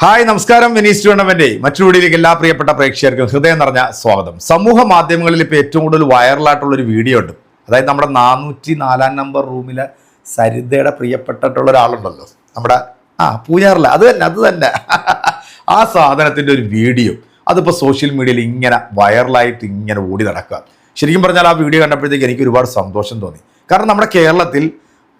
Hi നമസ്കാരം. Vinees tournament മറ്റൊരു വീഡിയോയിലേക്ക് എല്ലാ പ്രിയപ്പെട്ട പ്രേക്ഷകർക്കും ഹൃദയം നിറഞ്ഞ സ്വാഗതം. സമൂഹ മാധ്യമങ്ങളിൽ ഇപ്പോൾ ഏറ്റവും കൂടുതൽ വൈറലായിട്ടുള്ള ഒരു വീഡിയോ ഉണ്ട്. അതായത് നമ്മുടെ നാനൂറ്റി നാലാം നമ്പർ റൂമിലെ സരിതയുടെ പ്രിയപ്പെട്ടിട്ടുള്ള ഒരാളുണ്ടല്ലോ. നമ്മുടെ ആ പൂഞ്ഞാറില്ല അത് തന്നെ അത് തന്നെ. ആ സാധനത്തിന്റെ ഒരു വീഡിയോ. അതിപ്പോൾ സോഷ്യൽ മീഡിയയിൽ ഇങ്ങനെ വൈറലായിട്ട് ഇങ്ങനെ ഓടി നടക്കുക. ശരിക്കും പറഞ്ഞാൽ ആ വീഡിയോ കണ്ടപ്പോഴത്തേക്ക് എനിക്ക് ഒരുപാട് സന്തോഷം തോന്നി. കാരണം നമ്മുടെ കേരളത്തിൽ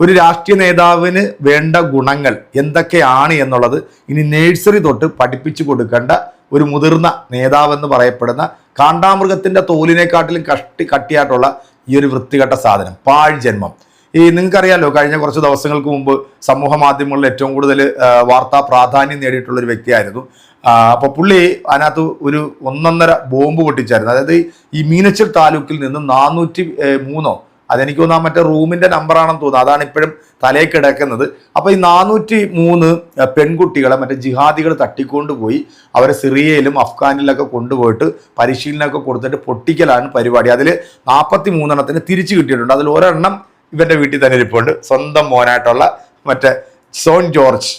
ഒരു രാഷ്ട്രീയ നേതാവിന് വേണ്ട ഗുണങ്ങൾ എന്തൊക്കെയാണ് എന്നുള്ളത് ഇനി നേഴ്സറി തൊട്ട് പഠിപ്പിച്ചു കൊടുക്കേണ്ട ഒരു മുതിർന്ന നേതാവെന്ന് പറയപ്പെടുന്ന കാണ്ടാമൃഗത്തിന്റെ തോലിനെക്കാട്ടിലും കഷ്ടി കട്ടിയായിട്ടുള്ള ഈ ഒരു വൃത്തികെട്ട സാധനം പാഴ് ജന്മം. ഈ നിങ്ങൾക്കറിയാലോ കഴിഞ്ഞ കുറച്ച് ദിവസങ്ങൾക്ക് മുമ്പ് സമൂഹ മാധ്യമങ്ങളിൽ ഏറ്റവും കൂടുതൽ വാർത്താ പ്രാധാന്യം നേടിയിട്ടുള്ള ഒരു വ്യക്തിയായിരുന്നു. അപ്പോൾ പുള്ളി അതിനകത്ത് ഒരു ഒന്നൊന്നര ബോംബ് പൊട്ടിച്ചായിരുന്നു. അതായത് ഈ മീനച്ചിൽ താലൂക്കിൽ നിന്ന് നാനൂറ്റി മൂന്നോ അതെനിക്ക് തോന്നാൻ മറ്റേ റൂമിന്റെ നമ്പറാണെന്ന് തോന്നുന്നു. അതാണ് ഇപ്പോഴും തലയിൽ കിടക്കുന്നത്. അപ്പോൾ ഈ നാനൂറ്റി മൂന്ന് പെൺകുട്ടികളെ മറ്റേ ജിഹാദികൾ തട്ടിക്കൊണ്ടുപോയി അവരെ സിറിയയിലും അഫ്ഗാനിലൊക്കെ കൊണ്ടുപോയിട്ട് പരിശീലനമൊക്കെ കൊടുത്തിട്ട് പൊട്ടിക്കലാണ് പരിപാടി. അതിൽ നാൽപ്പത്തി മൂന്നെണ്ണത്തിന് തിരിച്ചു കിട്ടിയിട്ടുണ്ട്. അതിൽ ഒരെണ്ണം ഇവന്റെ വീട്ടിൽ തന്നെ ഇരിപ്പുണ്ട്. സ്വന്തം മോനായിട്ടുള്ള മറ്റേ സോൺ ജോർജ്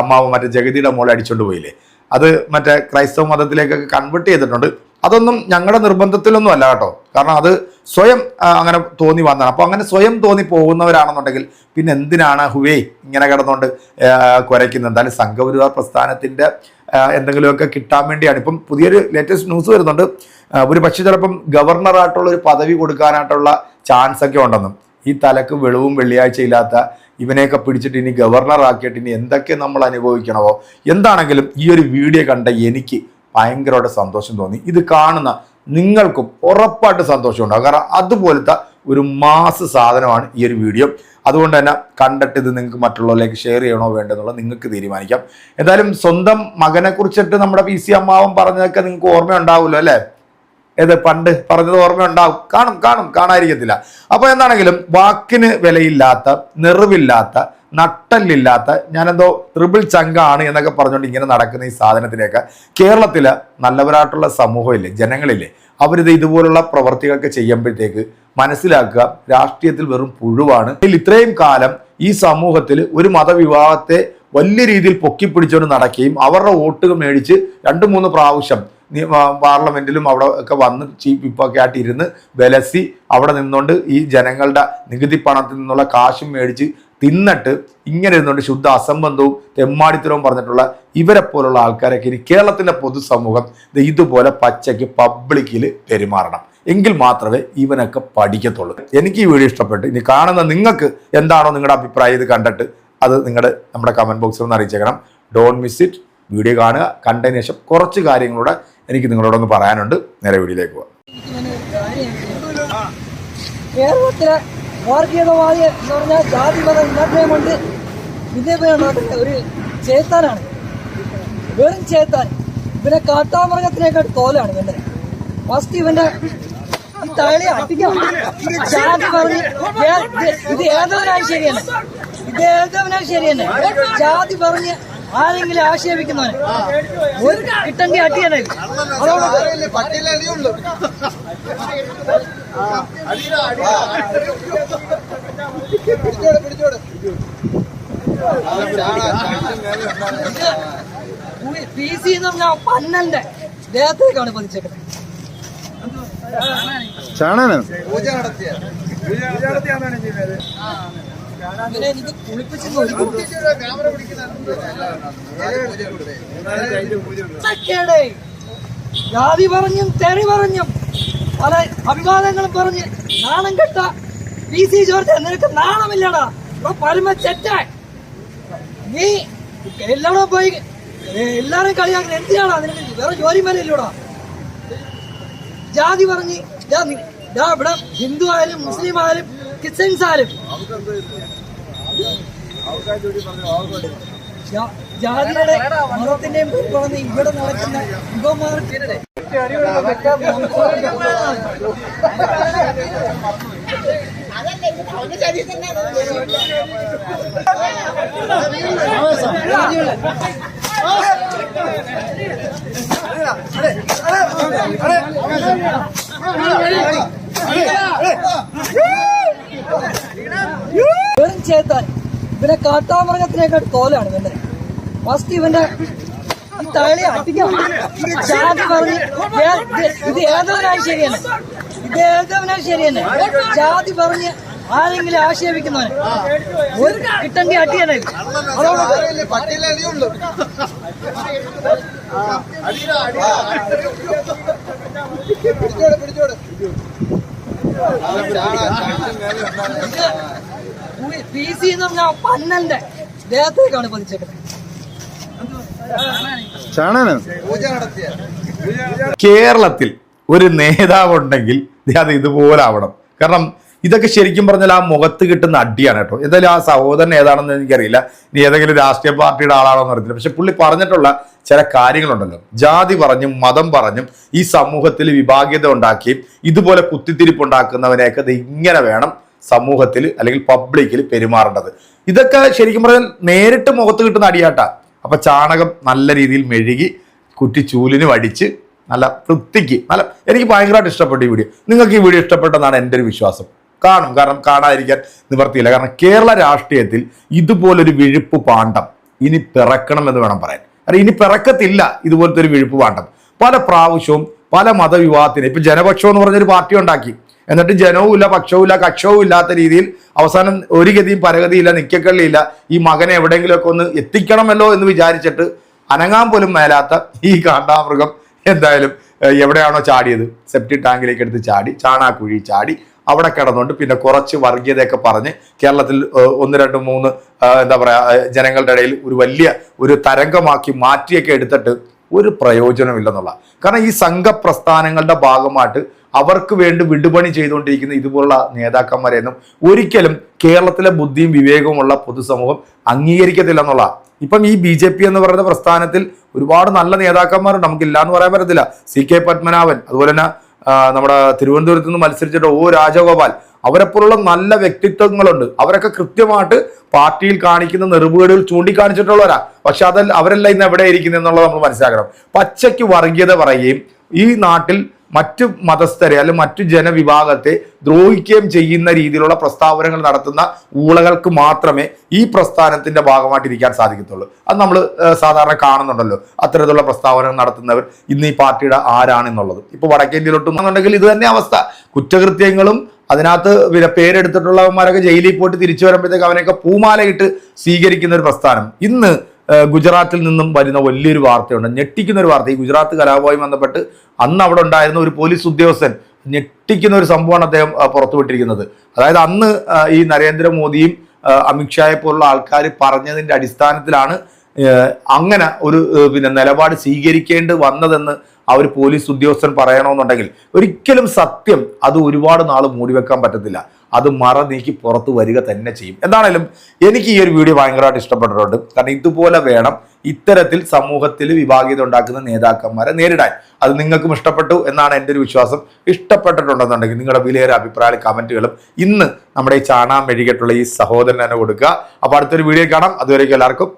അമ്മാവ് മറ്റേ ജഗതിയുടെ മോളെ അടിച്ചുകൊണ്ട് പോയില്ലേ. അത് മറ്റേ ക്രൈസ്തവ മതത്തിലേക്കൊക്കെ കൺവേർട്ട് ചെയ്തിട്ടുണ്ട്. അതൊന്നും ഞങ്ങളുടെ നിർബന്ധത്തിലൊന്നും അല്ല കേട്ടോ. കാരണം അത് സ്വയം അങ്ങനെ തോന്നി വന്നതാണ്. അപ്പോൾ അങ്ങനെ സ്വയം തോന്നി പോകുന്നവരാണെന്നുണ്ടെങ്കിൽ പിന്നെ എന്തിനാണ് ഹുവേ ഇങ്ങനെ കിടന്നുകൊണ്ട് കുറയ്ക്കുന്നത് എന്തായാലും സംഘപരിവാർ പ്രസ്ഥാനത്തിന്റെ എന്തെങ്കിലുമൊക്കെ കിട്ടാൻ വേണ്ടിയാണ്. ഇപ്പം പുതിയൊരു ലേറ്റസ്റ്റ് ന്യൂസ് വരുന്നുണ്ട്. ഒരു പക്ഷേ ചിലപ്പം ഗവർണറായിട്ടുള്ള ഒരു പദവി കൊടുക്കാനായിട്ടുള്ള ചാൻസ് ഒക്കെ ഉണ്ടെന്നും ഈ തലക്ക് വെളിവും വെള്ളിയാഴ്ച ഇല്ലാത്ത ഇവനെയൊക്കെ പിടിച്ചിട്ട് ഇനി ഗവർണറാക്കിയിട്ട് ഇനി എന്തൊക്കെ നമ്മൾ അനുഭവിക്കണമോ? എന്താണെങ്കിലും ഈ ഒരു വീഡിയോ കണ്ട എനിക്ക് ഭയങ്കരമായിട്ട് സന്തോഷം തോന്നി. ഇത് കാണുന്ന നിങ്ങൾക്കും ഉറപ്പായിട്ട് സന്തോഷം ഉണ്ടാകും കാരണം അതുപോലത്തെ ഒരു മാസ് സാധനമാണ് ഈ ഒരു വീഡിയോ. അതുകൊണ്ട് തന്നെ കണ്ടിട്ട് ഇത് നിങ്ങൾക്ക് മറ്റുള്ളവരിലേക്ക് ഷെയർ ചെയ്യണോ വേണ്ടെന്നുള്ളത് നിങ്ങൾക്ക് തീരുമാനിക്കാം. എന്തായാലും സ്വന്തം മകനെ കുറിച്ചിട്ട് നമ്മുടെ പി സി അമ്മാവൻ പറഞ്ഞതൊക്കെ നിങ്ങൾക്ക് ഓർമ്മയുണ്ടാവുമല്ലോ അല്ലേ? ഏത് പണ്ട് പറഞ്ഞത് ഓർമ്മയുണ്ടാവും. കാണും കാണും കാണാതിരിക്കത്തില്ല. അപ്പോൾ എന്താണെങ്കിലും വാക്കിന് വിലയില്ലാത്ത നിറവില്ലാത്ത നട്ടല്ലില്ലാത്ത ഞാനെന്തോ ട്രിപ്പിൾ ചങ്കാണ് എന്നൊക്കെ പറഞ്ഞുകൊണ്ട് ഇങ്ങനെ നടക്കുന്ന ഈ സാധനത്തിനെയൊക്കെ കേരളത്തിൽ നല്ലവരായിട്ടുള്ള സമൂഹമില്ലേ ജനങ്ങളില്ലേ അവരിത് ഇതുപോലുള്ള പ്രവർത്തികളൊക്കെ ചെയ്യുമ്പോഴത്തേക്ക് മനസ്സിലാക്കുക രാഷ്ട്രീയത്തിൽ വെറും പുഴുവാണ്. ഇത്രയും കാലം ഈ സമൂഹത്തിൽ ഒരു മതവിവാഹത്തെ വലിയ രീതിയിൽ പൊക്കിപ്പിടിച്ചുകൊണ്ട് നടക്കുകയും അവരുടെ വോട്ടുകൾ മേടിച്ച് രണ്ട് മൂന്ന് പ്രാവശ്യം പാർലമെന്റിലും അവിടെ ഒക്കെ വന്ന് ചീഫ് വിപ്പൊക്കെ ആയിട്ട് ഇരുന്ന് വിലസി അവിടെ നിന്നുകൊണ്ട് ഈ ജനങ്ങളുടെ നികുതി പണത്തിൽ നിന്നുള്ള കാശും മേടിച്ച് തിന്നിട്ട് ഇങ്ങനെ ഇരുന്നുകൊണ്ട് ശുദ്ധ അസംബന്ധവും തെമ്മാടിത്തരവും പറഞ്ഞിട്ടുള്ള ഇവരെ പോലുള്ള ആൾക്കാരൊക്കെ ഇനി കേരളത്തിന്റെ പൊതുസമൂഹം ഇതുപോലെ പച്ചയ്ക്ക് പബ്ലിക്കിൽ പെരുമാറണം. എങ്കിൽ മാത്രമേ ഇവനൊക്കെ പഠിക്കത്തുള്ളൂ. എനിക്ക് ഈ വീഡിയോ ഇഷ്ടപ്പെട്ടു ഇനി കാണുന്ന നിങ്ങൾക്ക് എന്താണോ നിങ്ങളുടെ അഭിപ്രായം ഇത് കണ്ടിട്ട് അത് നിങ്ങളുടെ നമ്മുടെ കമന്റ് ബോക്സിൽ ഒന്ന് അറിയിച്ചേക്കണം. ഡോണ്ട് മിസ് ഇറ്റ് വീഡിയോ കാണുക. കണ്ടതിന് ശേഷം കുറച്ച് കാര്യങ്ങളൂടെ എനിക്ക് നിങ്ങളോടൊന്ന് പറയാനുണ്ട്. നേരെ വീഡിയോയിലേക്ക് പോവാം. വർഗീയതവാദി എന്ന് പറഞ്ഞാൽ ജാതി മത ഇല്ലാത്തതും കൊണ്ട് വിദ്യാഭ്യാസം നടത്തുന്ന ഒരു ചേത്താനാണ്. വെറും ചേത്താൻ. ഇവനെ കാട്ടാമൃഗത്തിനേക്കാൾ തോലാണ് ഇവന്റെ. ഫസ്റ്റ് ഇവന്റെ തളി അടിക്കണം ജാതി പറഞ്ഞ് ഇത് ഏതവനാണ് ശരിയന്നെ ഇത് ഏതവനാണ് ശരിയന്നെ ജാതി പറഞ്ഞ് ആരെങ്കിലും ആക്ഷേപിക്കുന്നവന് ഒരു കിട്ടണ്ടി അടിയനെ അതോടൊപ്പം പി സി എന്ന് പറഞ്ഞ പന്നന്റെ ദേഹത്തേക്കാണ് പതിച്ചേക്കുന്നത് എനിക്ക് കുളിപ്പിച്ചെന്ന് ഒരു കുട്ടി. ജാതി പറഞ്ഞും തെറി പറഞ്ഞും പല അഭിവാദങ്ങളും പറഞ്ഞ് നാണം കെട്ട പി സി ജോർജ് നിനക്ക് നാണമില്ലടാ. പരമ ചെറ്റ നീ എല്ലാടോ പോയി എല്ലാരും കളിയാക്കുന്ന എന്തിനാടാ നിനക്ക് വേറെ ജോലി മേലില്ലൂടാ ജാതി പറഞ്ഞ് ഇവിടെ ഹിന്ദു ആയാലും മുസ്ലിം ആയാലും ക്രിസ്ത്യൻസ് ആയാലും ജാതിയുടെ മതത്തിന്റെയും ഇവിടെ നടക്കുന്ന യുവമാർക്ക് വെറും ചേത്താൻ. ഇവനെ കാട്ടാമൃഗത്തിനേക്കാൾ തോലാണ് ഇവന്റെ. ഫസ്റ്റ് ഇവന്റെ തള്ളി അടിക്കണം ഇത് ജാതി പറഞ്ഞ് ഇത് ഏതവനായി ശരിയല്ല ഇത് ഏതവനായി ശരിയല്ല ജാതി പറഞ്ഞ് ആരെങ്കിലും ആക്ഷേപിക്കുന്നവന് ഒരു കിട്ടണ്ടി അടിയണേ പിടിച്ചോട് പി സി എന്ന് പറഞ്ഞ പന്നന്റെ ദേഹത്തേക്കാണ് പതിച്ചേക്കുന്നത്. കേരളത്തിൽ ഒരു നേതാവുണ്ടെങ്കിൽ ഉണ്ടെങ്കിൽ അത് ഇതുപോലെ ആവണം. കാരണം ഇതൊക്കെ ശരിക്കും പറഞ്ഞാൽ ആ മുഖത്ത് കിട്ടുന്ന അടിയാണ് കേട്ടോ. എന്തായാലും ആ സഹോദരൻ ഏതാണെന്ന് എനിക്കറിയില്ല. ഇനി ഏതെങ്കിലും രാഷ്ട്രീയ പാർട്ടിയുടെ ആളാണോ എന്ന് അറിയത്തില്ല. പക്ഷെ പുള്ളി പറഞ്ഞിട്ടുള്ള ചില കാര്യങ്ങളുണ്ടല്ലോ. ജാതി പറഞ്ഞും മതം പറഞ്ഞും ഈ സമൂഹത്തിൽ വിഭാഗ്യത ഉണ്ടാക്കിയും ഇതുപോലെ കുത്തിത്തിരിപ്പ് ഉണ്ടാക്കുന്നവനെയൊക്കെ ദേ ഇങ്ങനെ വേണം സമൂഹത്തിൽ അല്ലെങ്കിൽ പബ്ലിക്കിൽ പെരുമാറേണ്ടത്. ഇതൊക്കെ ശരിക്കും പറഞ്ഞാൽ നേരിട്ട് മുഖത്ത് കിട്ടുന്ന അടിയാട്ടാ. അപ്പൊ ചാണകം നല്ല രീതിയിൽ മെഴുകി കുറ്റി ചൂലിന് വടിച്ച് നല്ല വൃത്തിക്ക് നല്ല എനിക്ക് ഭയങ്കരമായിട്ട് ഇഷ്ടപ്പെട്ടു ഈ വീഡിയോ. നിങ്ങൾക്ക് ഈ വീഡിയോ ഇഷ്ടപ്പെട്ടെന്നാണ് എന്റെ ഒരു വിശ്വാസം. കാണും. കാരണം കാണാതിരിക്കാൻ നിവർത്തിയില്ല. കാരണം കേരള രാഷ്ട്രീയത്തിൽ ഇതുപോലൊരു വിഴുപ്പ് പാണ്ഡം ഇനി പിറക്കണം എന്ന് വേണം പറയാൻ. കാരണം ഇനി പിറക്കത്തില്ല ഇതുപോലത്തെ ഒരു വിഴുപ്പ് പാണ്ഡം. പല പ്രാവശ്യവും പല മതവിവാഹത്തിന് ഇപ്പം ജനപക്ഷം എന്ന് പറഞ്ഞൊരു പാർട്ടി ഉണ്ടാക്കി. എന്നിട്ട് ജനവും ഇല്ല പക്ഷവും ഇല്ല കക്ഷവും ഇല്ലാത്ത രീതിയിൽ അവസാനം ഒരു ഗതിയും പരഗതിയില്ല നിക്കക്കള്ളിയില്ല. ഈ മകനെ എവിടെയെങ്കിലുമൊക്കെ ഒന്ന് എത്തിക്കണമല്ലോ എന്ന് വിചാരിച്ചിട്ട് അനങ്ങാൻ പോലും മേലാത്ത ഈ കാണ്ടാമൃഗം എന്തായാലും എവിടെയാണോ ചാടിയത്? സെപ്റ്റി ടാങ്കിലേക്ക് എടുത്ത് ചാടി ചാണാക്കുഴി ചാടി അവിടെ കിടന്നുകൊണ്ട് പിന്നെ കുറച്ച് വർഗീയതയൊക്കെ പറഞ്ഞ് കേരളത്തിൽ ഒന്ന് രണ്ട് മൂന്ന് എന്താ പറയുക ജനങ്ങളുടെ ഇടയിൽ ഒരു വലിയ ഒരു തരംഗമാക്കി മാറ്റിയൊക്കെ എടുത്തിട്ട് ഒരു പ്രയോജനമില്ലെന്നുള്ള. കാരണം ഈ സംഘപ്രസ്ഥാനങ്ങളുടെ ഭാഗമായിട്ട് അവർക്ക് വേണ്ടി വിടുപണി ചെയ്തുകൊണ്ടിരിക്കുന്ന ഇതുപോലുള്ള നേതാക്കന്മാരെയൊന്നും ഒരിക്കലും കേരളത്തിലെ ബുദ്ധിയും വിവേകവുമുള്ള പൊതുസമൂഹം അംഗീകരിക്കത്തില്ല എന്നുള്ള ഇപ്പം ഈ ബി ജെ പി എന്ന് പറയുന്ന പ്രസ്ഥാനത്തിൽ ഒരുപാട് നല്ല നേതാക്കന്മാരുണ്ട്. നമുക്കില്ല എന്ന് പറയാൻ പറ്റത്തില്ല. സി കെ പത്മനാഭൻ അതുപോലെ തന്നെ നമ്മുടെ തിരുവനന്തപുരത്ത് നിന്ന് മത്സരിച്ചിട്ട് ഓ രാജഗോപാൽ അവരെപ്പോലുള്ള നല്ല വ്യക്തിത്വങ്ങളുണ്ട്. അവരൊക്കെ കൃത്യമായിട്ട് പാർട്ടിയിൽ കാണിക്കുന്ന നെറുപുകേടുകൾ ചൂണ്ടിക്കാണിച്ചിട്ടുള്ളവരാ. പക്ഷെ അതല്ല അവരെല്ലാം ഇന്ന് എവിടെ എന്നുള്ളത് നമ്മൾ മനസ്സിലാക്കണം. പച്ചയ്ക്ക് വർഗീയത പറയുകയും ഈ നാട്ടിൽ മറ്റു മതസ്ഥരെ അല്ലെങ്കിൽ മറ്റു ജനവിഭാഗത്തെ ദ്രോഹിക്കുകയും ചെയ്യുന്ന രീതിയിലുള്ള പ്രസ്താവനകൾ നടത്തുന്ന ഊളകൾക്ക് മാത്രമേ ഈ പ്രസ്ഥാനത്തിന്റെ ഭാഗമായിട്ടിരിക്കാൻ സാധിക്കത്തുള്ളൂ. അത് നമ്മൾ സാധാരണ കാണുന്നുണ്ടല്ലോ. അത്തരത്തിലുള്ള പ്രസ്താവനകൾ നടത്തുന്നവർ ഇന്ന് ഈ പാർട്ടിയുടെ ആരാണെന്നുള്ളത്. ഇപ്പൊ വടക്കേന്ത്യയിലോട്ടുണ്ടെങ്കിൽ ഇത് തന്നെ അവസ്ഥ. കുറ്റകൃത്യങ്ങളും അതിനകത്ത് പിന്നെ പേരെടുത്തിട്ടുള്ളവന്മാരൊക്കെ ജയിലിൽ പോയിട്ട് തിരിച്ചു വരുമ്പോഴത്തേക്ക് അവനെയൊക്കെ പൂമാലയിട്ട് സ്വീകരിക്കുന്ന ഒരു പ്രസ്ഥാനം. ഇന്ന് ഗുജറാത്തിൽ നിന്നും വരുന്ന വലിയൊരു വാർത്തയുണ്ട്. ഞെട്ടിക്കുന്ന ഒരു വാർത്ത. ഈ ഗുജറാത്ത് കലാപവുമായി ബന്ധപ്പെട്ട് അന്ന് അവിടെ ഉണ്ടായിരുന്ന ഒരു പോലീസ് ഉദ്യോഗസ്ഥൻ ഞെട്ടിക്കുന്ന ഒരു സംഭവമാണ് അദ്ദേഹം പുറത്തുവിട്ടിരിക്കുന്നത്. അതായത് അന്ന് ഈ നരേന്ദ്രമോദിയും അമിത്ഷായെ പോലുള്ള ആൾക്കാർ പറഞ്ഞതിന്റെ അടിസ്ഥാനത്തിലാണ് അങ്ങനെ ഒരു പിന്നെ നിലപാട് സ്വീകരിക്കേണ്ടി വന്നതെന്ന് ആ ഒരു പോലീസ് ഉദ്യോഗസ്ഥൻ പറയണമെന്നുണ്ടെങ്കിൽ ഒരിക്കലും സത്യം അത് ഒരുപാട് നാൾ മൂടിവെക്കാൻ പറ്റത്തില്ല. അത് മറ നീക്കി പുറത്ത് വരിക തന്നെ ചെയ്യും. എന്താണേലും എനിക്ക് ഈ ഒരു വീഡിയോ ഭയങ്കരമായിട്ട് ഇഷ്ടപ്പെട്ടിട്ടുണ്ട്. കാരണം ഇതുപോലെ വേണം ഇത്തരത്തിൽ സമൂഹത്തിൽ വിഭാഗീയത ഉണ്ടാക്കുന്ന നേതാക്കന്മാരെ നേരിടാൻ. അത് നിങ്ങൾക്കും ഇഷ്ടപ്പെട്ടു എന്നാണ് എന്റെ ഒരു വിശ്വാസം. ഇഷ്ടപ്പെട്ടിട്ടുണ്ടെന്നുണ്ടെങ്കിൽ നിങ്ങളുടെ വിലയേറെ അഭിപ്രായ കമന്റുകളും ഇന്ന് നമ്മുടെ ഈ ചാണാൻ മെഴുകിയിട്ടുള്ള ഈ സഹോദരൻ തന്നെ കൊടുക്കുക. അപ്പോൾ അടുത്തൊരു വീഡിയോ കാണാം. അതുവരേക്കും എല്ലാവർക്കും